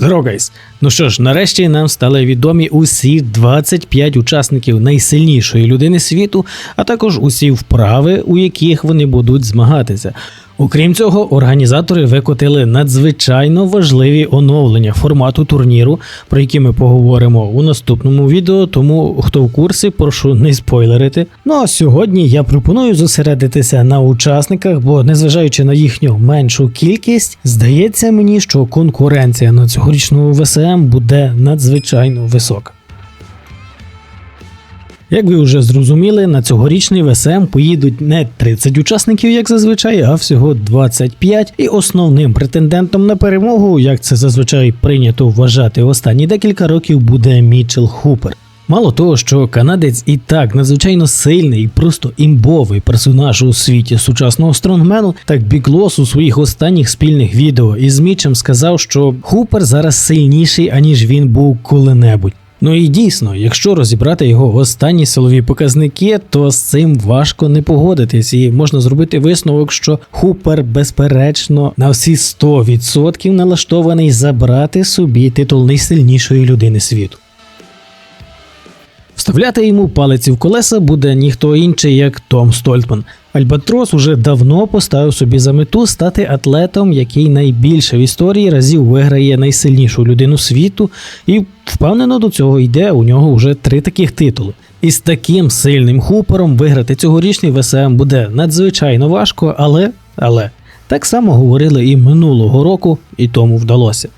Здорово! Ну що ж, нарешті нам стали відомі усі 25 учасників найсильнішої людини світу, а також усі вправи, у яких вони будуть змагатися. Окрім цього, організатори викотили надзвичайно важливі оновлення формату турніру, про які ми поговоримо у наступному відео. Тому хто в курсі, прошу не спойлерити. Ну а сьогодні я пропоную зосередитися на учасниках, бо незважаючи на їхню меншу кількість, здається мені, що конкуренція на цьогорічному ВСМ буде надзвичайно висока. Як ви вже зрозуміли, на цьогорічний ВСМ поїдуть не 30 учасників, як зазвичай, а всього 25. І основним претендентом на перемогу, як це зазвичай прийнято вважати останні декілька років, буде Мічел Хупер. Мало того, що канадець і так надзвичайно сильний і просто імбовий персонаж у світі сучасного стронгмену, так Біглос у своїх останніх спільних відео із Мічем сказав, що Хупер зараз сильніший, аніж він був коли-небудь. Ну і дійсно, якщо розібрати його останні силові показники, то з цим важко не погодитись, і можна зробити висновок, що Хупер, безперечно, на всі 100% налаштований забрати собі титул найсильнішої людини світу. Вставляти йому палиці в колеса буде ніхто інший, як Том Стольтман. Альбатрос уже давно поставив собі за мету стати атлетом, який найбільше в історії разів виграє найсильнішу людину світу, і впевнено до цього йде. У нього вже три таких титули. І з таким сильним хупером виграти цьогорічний ВСМ буде надзвичайно важко, але але так само говорили і минулого року, і тому вдалося.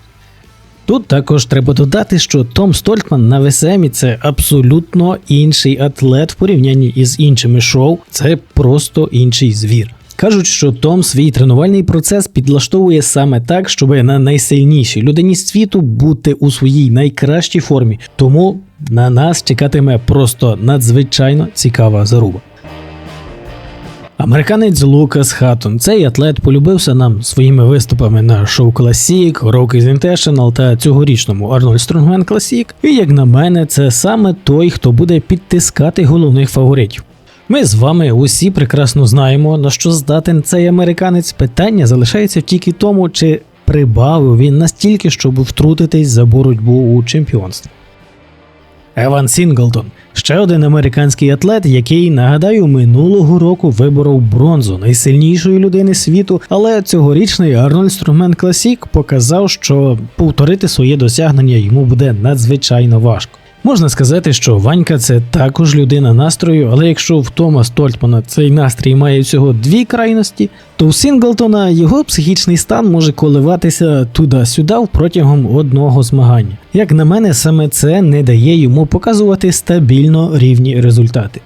Тут також треба додати, що Том Стольтман на ВСМі це абсолютно інший атлет в порівнянні із іншими шоу, це просто інший звір. Кажуть, що Том свій тренувальний процес підлаштовує саме так, щоб на найсильнішій людині світу бути у своїй найкращій формі. Тому на нас чекатиме просто надзвичайно цікава заруба. Американець Лукас Хаттон. Цей атлет полюбився нам своїми виступами на шоу Classic, Rockies International та цьогорічному Arnold Strongman Classic. І як на мене, це саме той, хто буде підтискати головних фаворитів. Ми з вами усі прекрасно знаємо, на що здатен цей американець. Питання залишається тільки тому, чи прибавив він настільки, щоб втрутитись за боротьбу у чемпіонстві. Еван Сінглтон ще один американський атлет, який, нагадаю, минулого року виборов бронзу найсильнішої людини світу, але цьогорічний Арнольд Струмен Класік показав, що повторити своє досягнення йому буде надзвичайно важко. Можна сказати, що Ванька це також людина настрою, але якщо в Тома Стольтмана цей настрій має всього дві крайності, то у Сінглтона його психічний стан може коливатися туди-сюди протягом одного змагання. Як на мене, саме це не дає йому показувати стабільно рівні результати.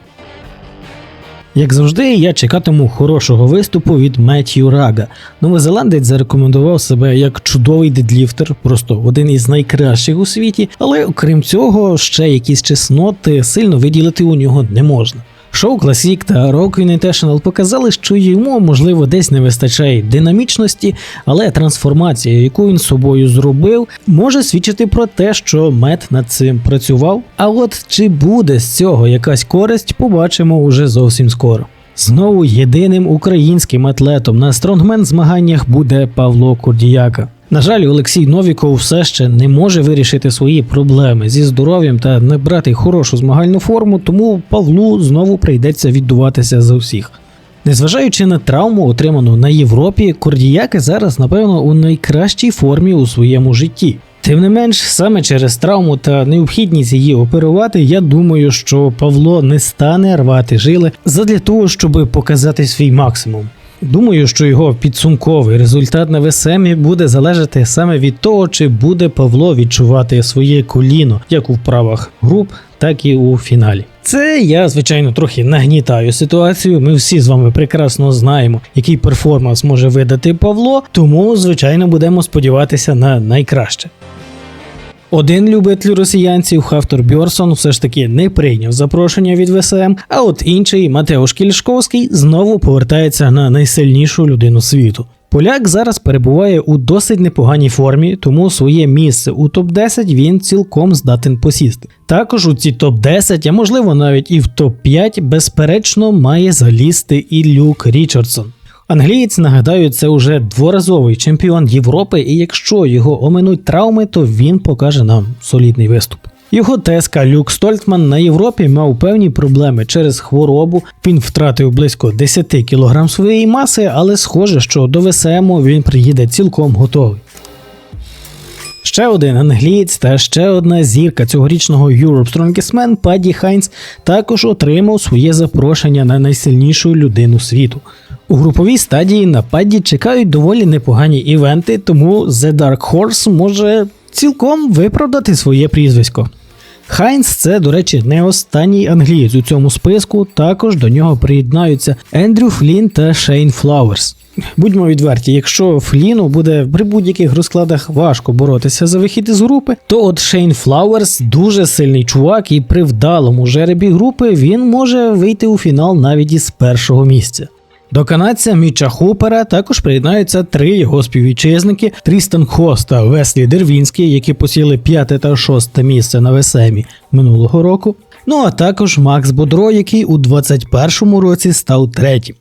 Як завжди, я чекатиму хорошого виступу від Меттью Рага. Новозеландець зарекомендував себе як чудовий дедліфтер, просто один із найкращих у світі, але окрім цього, ще якісь чесноти сильно виділити у нього не можна. Шоу Classic та Rock Invitational показали, що йому, можливо, десь не вистачає динамічності, але трансформація, яку він собою зробив, може свідчити про те, що мед над цим працював. А от чи буде з цього якась користь, побачимо уже зовсім скоро. Знову єдиним українським атлетом на стронгмен змаганнях буде Павло Курдіяка. На жаль, Олексій Новіков все ще не може вирішити свої проблеми зі здоров'ям та набрати хорошу змагальну форму, тому Павлу знову прийдеться віддуватися за всіх. Незважаючи на травму, отриману на Європі, Кордіяки зараз, напевно, у найкращій формі у своєму житті. Тим не менш, саме через травму та необхідність її оперувати, я думаю, що Павло не стане рвати жили задля того, щоб показати свій максимум. Думаю, що його підсумковий результат на ВСМі буде залежати саме від того, чи буде Павло відчувати своє коліно як у вправах груп, так і у фіналі. Це я, звичайно, трохи нагнітаю ситуацію. Ми всі з вами прекрасно знаємо, який перформанс може видати Павло, тому, звичайно, будемо сподіватися на найкраще. Один любитель росіянців Хафтор Бьорсон все ж таки не прийняв запрошення від ВСМ, а от інший Матеуш Кільшковський знову повертається на найсильнішу людину світу. Поляк зараз перебуває у досить непоганій формі, тому своє місце у топ-10 він цілком здатен посісти. Також у ці топ-10, а можливо навіть і в топ-5, безперечно, має залізти і Люк Річардсон. Англієць, нагадаю, це уже дворазовий чемпіон Європи, і якщо його оминуть травми, то він покаже нам солідний виступ. Його теска Люк Стольтман на Європі мав певні проблеми через хворобу. Він втратив близько 10 кг своєї маси, але схоже, що до ВСМ він приїде цілком готовий. Ще один англієць та ще одна зірка цьогорічного Europe Strongest Man Падді Хайнс також отримав своє запрошення на найсильнішу людину світу. У груповій стадії на Падді чекають доволі непогані івенти, тому The Dark Horse може цілком виправдати своє прізвисько. Хайнс це, до речі, не останній англієць у цьому списку. Також до нього приєднаються Ендрю Флін та Шейн Флауерс. Будьмо відверті, якщо Фліну буде при будь-яких розкладах важко боротися за вихід із групи, то от Шейн Флауерс дуже сильний чувак, і при вдалому жеребі групи він може вийти у фінал навіть із першого місця. До канадця Міча Хупера також приєднаються три його співвітчизники Трістен Хос та Веслі Дервінський, які посіли п'яте та шосте місце на Весемі минулого року. Ну а також Макс Бодро, який у 21-му році став третім.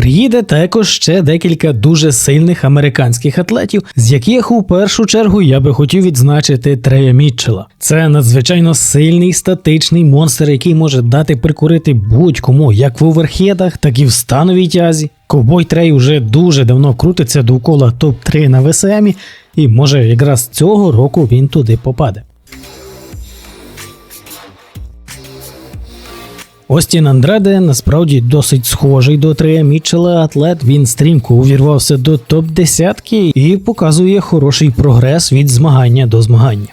Приїде також ще декілька дуже сильних американських атлетів, з яких у першу чергу я би хотів відзначити Трея Мітчела. Це надзвичайно сильний статичний монстр, який може дати прикурити будь-кому, як в оверхедах, так і в становій тязі. Ковбой Трей уже дуже давно крутиться довкола топ-3 на ВСМі, і може якраз цього року він туди попаде. Остін Андреде насправді досить схожий до Трея Мітчела атлет. Він стрімко увірвався до топ-10 і показує хороший прогрес від змагання до змагання.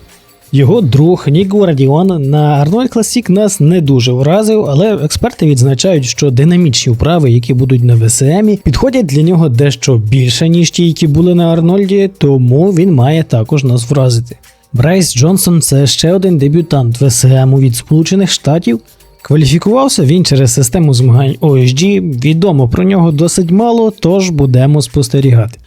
Його друг Нік Гвардіон на Арнольд Класік нас не дуже вразив, але експерти відзначають, що динамічні вправи, які будуть на ВСМі, підходять для нього дещо більше, ніж ті, які були на Арнольді, тому він має також нас вразити. Брайс Джонсон це ще один дебютант ВСМу від Сполучених Штатів. Кваліфікувався він через систему змагань OSG, відомо про нього досить мало, тож будемо спостерігати.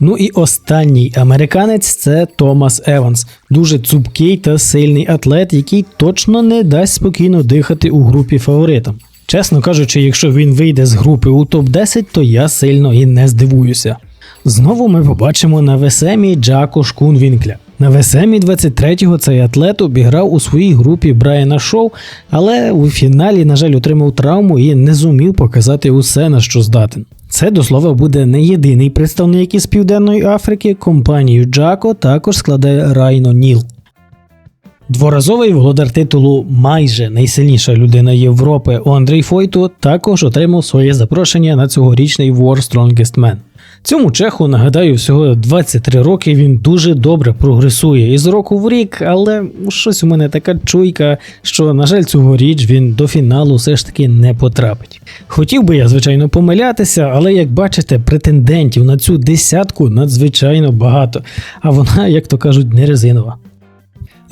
Ну і останній американець це Томас Еванс, дуже цупкий та сильний атлет, який точно не дасть спокійно дихати у групі фаворитам. Чесно кажучи, якщо він вийде з групи у топ-10, то я сильно і не здивуюся. Знову ми побачимо на ВСМі Джако Шкунвінкля. На ВСМі 23-го цей атлет обіграв у своїй групі Брайана Шоу, але у фіналі, на жаль, отримав травму і не зумів показати усе, на що здатен. Це до слова буде не єдиний представник із Південної Африки. Компанію Джако також складає Райно Ніл. Дворазовий володар титулу майже найсильніша людина Європи Андрій Фойто також отримав своє запрошення на цьогорічний War Strongest Man. Цьому чеху, нагадаю, всього 23 роки він дуже добре прогресує із року в рік, але щось у мене така чуйка, що, на жаль, цьогоріч він до фіналу все ж таки не потрапить. Хотів би я, звичайно, помилятися, але як бачите, претендентів на цю десятку надзвичайно багато, а вона, як то кажуть, не резинова.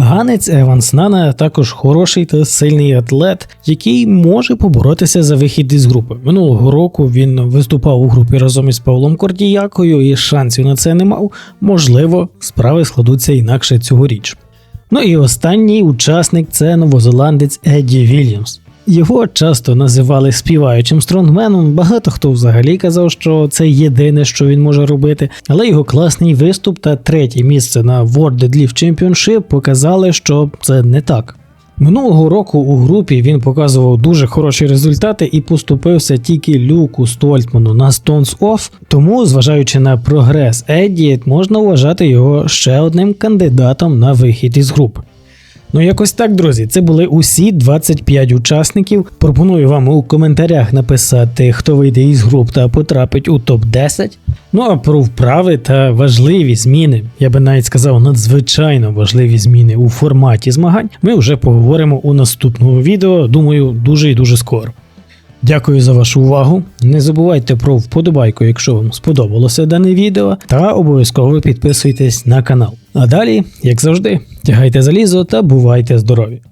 Ганець Еванс Нана також хороший та сильний атлет, який може поборотися за вихід із групи. Минулого року він виступав у групі разом із Павлом Кордіякою і шансів на це не мав. Можливо, справи складуться інакше цьогоріч. Ну і останній учасник це новозеландець Едді Вільямс. Його часто називали співаючим стронгменом. Багато хто взагалі казав, що це єдине, що він може робити. Але його класний виступ та третє місце на World Deadlift Championship показали, що це не так. Минулого року у групі він показував дуже хороші результати і поступився тільки Люку Стольтману на Stones Off, тому, зважаючи на прогрес Едді, можна вважати його ще одним кандидатом на вихід із групи. Ну, якось так, друзі, це були усі 25 учасників. Пропоную вам у коментарях написати, хто вийде із груп та потрапить у топ-10. Ну а про вправи та важливі зміни, я би навіть сказав, надзвичайно важливі зміни у форматі змагань. Ми вже поговоримо у наступному відео. Думаю, дуже і дуже скоро. Дякую за вашу увагу. Не забувайте про вподобайку, якщо вам сподобалося дане відео, та обов'язково підписуйтесь на канал. А далі, як завжди, тягайте залізо та бувайте здорові!